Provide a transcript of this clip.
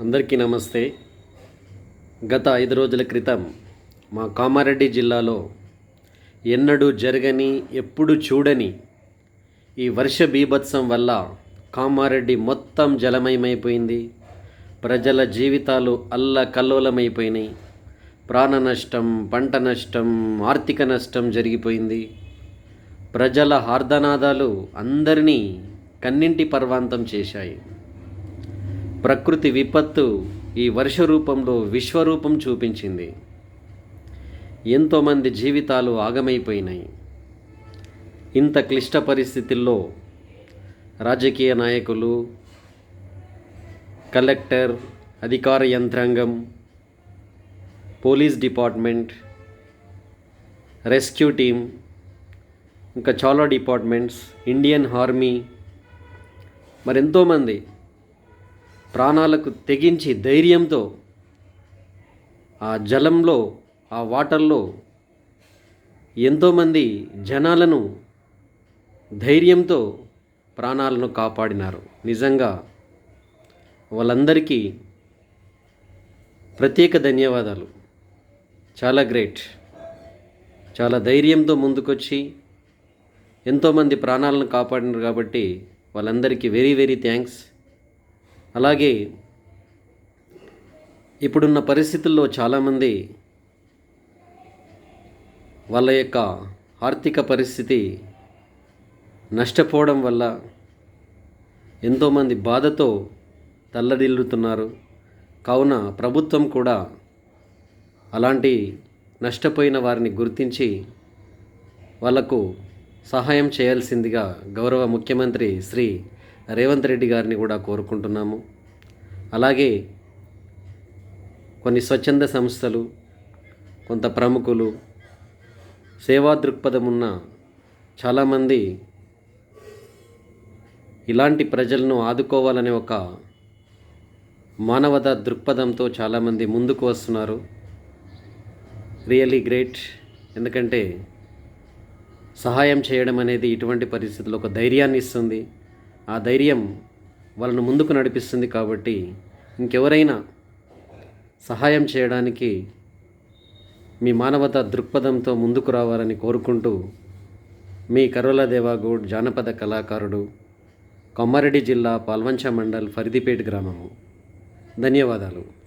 అందరికీ నమస్తే. గత ఐదు రోజుల క్రితం మా కామారెడ్డి జిల్లాలో ఎన్నడూ జరగని ఎప్పుడు చూడని ఈ వర్ష బీభత్సం వల్ల కామారెడ్డి మొత్తం జలమయమైపోయింది. ప్రజల జీవితాలు అల్లకల్లోలమైపోయినాయి ప్రాణ నష్టం పంట నష్టం ఆర్థిక నష్టం జరిగిపోయింది. ప్రజల హార్దనాదాలు అందరినీ కన్నింటి పర్వాంతం చేశాయి. ప్రకృతి విపత్తు ఈ వర్ష రూపంలో విశ్వరూపం చూపించింది. ఎంతోమంది జీవితాలు ఆగమైపోయినాయి. ఇంత క్లిష్ట పరిస్థితుల్లో రాజకీయ నాయకులు కలెక్టర్ అధికార యంత్రాంగం పోలీస్ డిపార్ట్మెంట్ రెస్క్యూ టీం ఇంకా చాలా డిపార్ట్మెంట్స్ ఇండియన్ ఆర్మీ మరెంతోమంది ప్రాణాలకు తెగించి ధైర్యంతో ఆ జలంలో ఆ వాటర్లో ఎంతోమంది జనాలను ధైర్యంతో ప్రాణాలను కాపాడినారు. నిజంగా వాళ్ళందరికీ ప్రత్యేక ధన్యవాదాలు. చాలా గ్రేట్. చాలా ధైర్యంతో ముందుకొచ్చి ఎంతోమంది ప్రాణాలను కాపాడినారు కాబట్టి వాళ్ళందరికీ వెరీ వెరీ థ్యాంక్స్. అలాగే ఇప్పుడున్న పరిస్థితుల్లో చాలామంది వాళ్ళ యొక్క ఆర్థిక పరిస్థితి నష్టపోవడం వల్ల ఎంతోమంది బాధతో తల్లడిల్లుతున్నారు. కావున ప్రభుత్వం కూడా అలాంటి నష్టపోయిన వారిని గుర్తించి వాళ్ళకు సహాయం చేయాల్సిందిగా గౌరవ ముఖ్యమంత్రి శ్రీ రేవంత్ రెడ్డి గారిని కూడా కోరుకుంటున్నాము. అలాగే కొన్ని స్వచ్ఛంద సంస్థలు కొంత ప్రముఖులు సేవా దృక్పథం ఉన్న చాలామంది ఇలాంటి ప్రజలను ఆదుకోవాలనే ఒక మానవత దృక్పథంతో చాలామంది ముందుకు వస్తున్నారు. Really great. ఎందుకంటే సహాయం చేయడం అనేది ఇటువంటి పరిస్థితుల్లో ఒక ధైర్యాన్ని ఇస్తుంది. ఆ ధైర్యం వాళ్ళను ముందుకు నడిపిస్తుంది కాబట్టి ఇంకెవరైనా సహాయం చేయడానికి మీ మానవత దృక్పథంతో ముందుకు రావాలని కోరుకుంటూ మీ కరోల దేవాగూడ్ జానపద కళాకారుడు కొమ్మారెడ్డి జిల్లా పాల్వంచ మండల్ ఫరిదిపేట గ్రామము. ధన్యవాదాలు.